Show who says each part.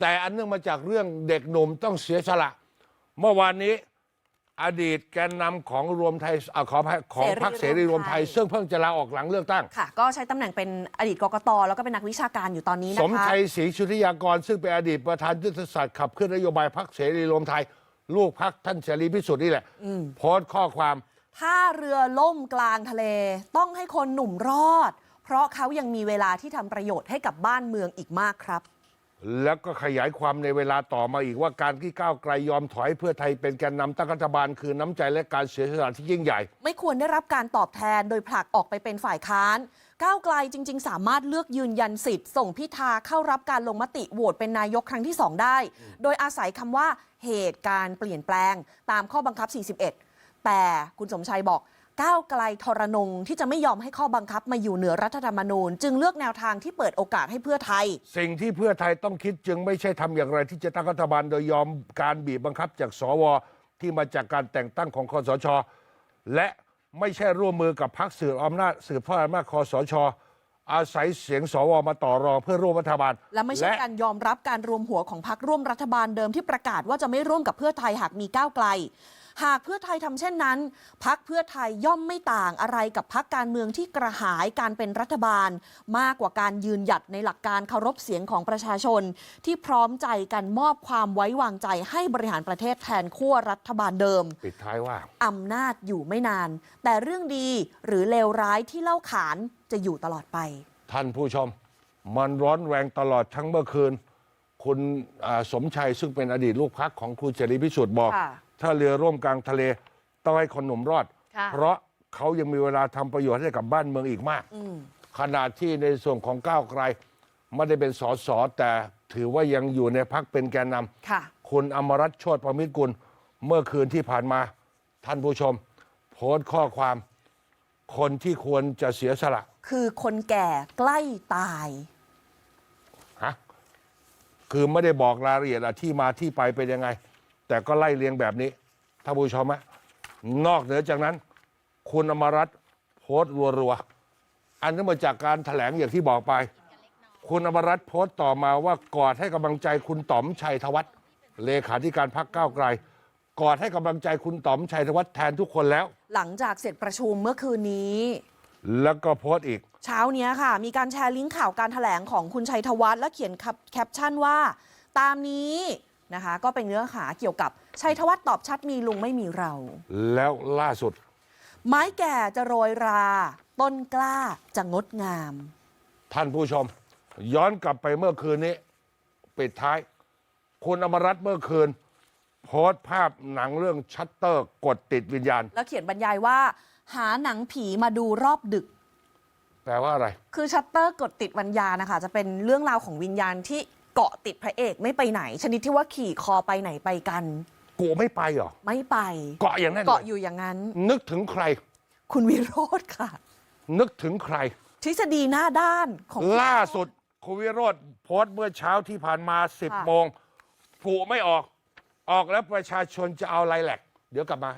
Speaker 1: แต่อันเนื่องมาจากเรื่องเด็กหนุ่มต้องเสียสละ เมื่อวานนี้อดีตแกนนำของรวมไทยอาขออภัยของพรรคเสรีรวมไทย ซึ่งเพิ่งจะลาออกหลังเลือกตั้ง
Speaker 2: ค่ะ ก็ใช้ตำแหน่งเป็นอดีตกกตแล้วก็เป็นนักวิชาการอยู่ตอนนี้
Speaker 1: ส
Speaker 2: นะคะ
Speaker 1: มชัยศรีชุติยากร ซึ่งเป็นอดีตประธานยุทธศาสตร์ขับเคลื่อนนโยบายพรรคเสรีรวมไทย ลูกพรรคท่านเสรีพิสุทธิ์นี่แหละโพสต์ข้อความ
Speaker 2: ถ้าเรือล่มกลางทะเล ต้องให้คนหนุ่มรอด เพราะเขายังมีเวลาที่ทำประโยชน์ให้กับบ้านเมืองอีกมากครับ
Speaker 1: แล้วก็ขยายความในเวลาต่อมาอีกว่าการที่ก้าวไกลยอมถอยเพื่อไทยเป็นแกนนำตั้งรัฐบาลคือน้ำใจและการเสียสละที่ยิ่งใหญ่
Speaker 2: ไม่ควรได้รับการตอบแทนโดยผลักออกไปเป็นฝ่ายค้าน ก้าวไกลจริง ๆ สามารถเลือกยืนยันสิทธิ์ ส่งพิธาเข้ารับการลงมติโหวตเป็นนายกครั้งที่ 2 ได้ โดยอาศัยคำว่าเหตุการณ์เปลี่ยนแปลงตามข้อบังคับ 41 แต่คุณสมชัยบอก ก้าวไกลทรนงที่จะไม่ยอมให้ข้อบังคับมาอยู่เหนือรัฐธรรมนูญ จึงเลือกแนวทางที่เปิดโอกาสให้เพื่อไทย
Speaker 1: สิ่งที่เพื่อไทยต้องคิดจึงไม่ใช่ทำอย่างไร ที่จะตั้งรัฐบาลโดยยอมการบีบบังคับจากสวที่มาจากการแต่งตั้งของคอสช และไม่ใช่ร่วมมือกับพรรคสืบอำนาจสืบทอดอำนาจคอสช อาศัยเสียงสวมาต่อรองเพื่อร่วมรัฐบาล
Speaker 2: และไม่ใช่การยอมรับการรวมหัวของพรรคร่วมรัฐบาลเดิมที่ประกาศว่าจะไม่ร่วมกับเพื่อไทยหากมีก้าวไกล หากเพื่อไทยทำเช่นนั้น พักเพื่อไทยย่อมไม่ต่างอะไรกับพักการเมืองที่กระหายการเป็นรัฐบาล มากกว่าการยืนหยัดในหลักการเคารพเสียงของประชาชน ที่พร้อมใจกันมอบความไว้วางใจให้บริหารประเทศแทนขั้วรัฐบาลเดิม
Speaker 1: ปิดท้ายว่า
Speaker 2: อำนาจอยู่ไม่นาน แต่เรื่องดีหรือเลวร้ายที่เล่าขานจะอยู่ตลอดไป
Speaker 1: ท่านผู้ชม มันร้อนแรงตลอดทั้งเมื่อคืน คุณอ่าสมชัยซึ่งเป็นอดีตลูกพักของคุณเสรีพิสุทธิ์บอก
Speaker 2: ค่ะ
Speaker 1: ถ้าเรือร่วมกลางทะเลต้องให้คนหนุ่มรอด
Speaker 2: ค่ะ
Speaker 1: เพราะเขายังมีเวลาทำประโยชน์ให้กับบ้านเมืองอีกมากขณะที่ในส่วนของก้าวไกลไม่ได้เป็นสสแต่ถือว่ายังอยู่ในพักเป็นแกนนำ
Speaker 2: ค่ะ
Speaker 1: คุณอมรัตน์โชติประมิตรกุล เมื่อคืนที่ผ่านมาท่านผู้ชม โพสต์ข้อความ คนที่ควรจะเสียสละ
Speaker 2: คือคนแก่ใกล้ตาย
Speaker 1: ฮะคือไม่ได้บอกรายละเอียดอะที่มาที่ไปเป็นยังไง แต่ก็ไล่เรียงแบบนี้ท่านผู้ชมฮะนอกเหนือจากนั้น คุณอมรัตน์โพสต์รัวๆอันนั้นมาจากการแถลงอย่างที่บอกไป คุณอมรัตน์โพสต์ต่อมาว่ากอดให้กำลังใจคุณต๋อมชัยธวัฒน์เลขาธิการพรรคก้าวไกลกอดให้กำลังใจคุณต๋อมชัยธวัฒน์แทนทุกคนแล้ว
Speaker 2: หลังจากเสร็จประชุมเมื่อคืนนี้
Speaker 1: แล้วก็โพสต์อีก
Speaker 2: เช้าเนี้ยค่ะ มีการแชร์ลิงก์ข่าวการถแถลงของคุณชัยธวัฒน์และเขียนแคปชั่นว่า ตามนี้ นะคะ ก็เป็นเนื้อหาเกี่ยวกับชัยธวัฒน์ตอบชัดมีลุงไม่มีเรา
Speaker 1: แล้วล่าสุด
Speaker 2: ไม้แก่จะโรยรา ต้นกล้าจะงดงาม
Speaker 1: ท่านผู้ชม ย้อนกลับไปเมื่อคืนนี้ ปิดท้าย คุณอมรัตน์เมื่อคืน โพสต์ภาพหนังเรื่องชัตเตอร์ กดติดวิญญาณ
Speaker 2: แล้วเขียนบรรยายว่า หาหนังผีมาดูรอบดึก
Speaker 1: แปลว่าอะไร
Speaker 2: คือชัตเตอร์กดติดวิญญาณนะคะจะเป็นเรื่องราวของวิญญาณที่ เกาะติดพระเอกไม่ไปไหน ชนิดที่ว่าขี่คอไปไหนไปกัน
Speaker 1: กูไม่ไปเหรอ
Speaker 2: ไม่ไป
Speaker 1: เกาะอย่างนั้นเล
Speaker 2: เกาะ
Speaker 1: ย
Speaker 2: อยู่อย่างนั้น
Speaker 1: นึกถึงใคร
Speaker 2: คุณวิโรธค่ะ
Speaker 1: นึกถึงใคร
Speaker 2: ทฤษฎีหน้าด้านของ
Speaker 1: ล่าสุดคุณวิโรธโพสต์เมื่อเช้าที่ผ่านมา
Speaker 2: ค่ะ
Speaker 1: 10 โมงผูไม่ออก ออกแล้วประชาชนจะเอาอะไรแหลก เดี๋ยวกลับมา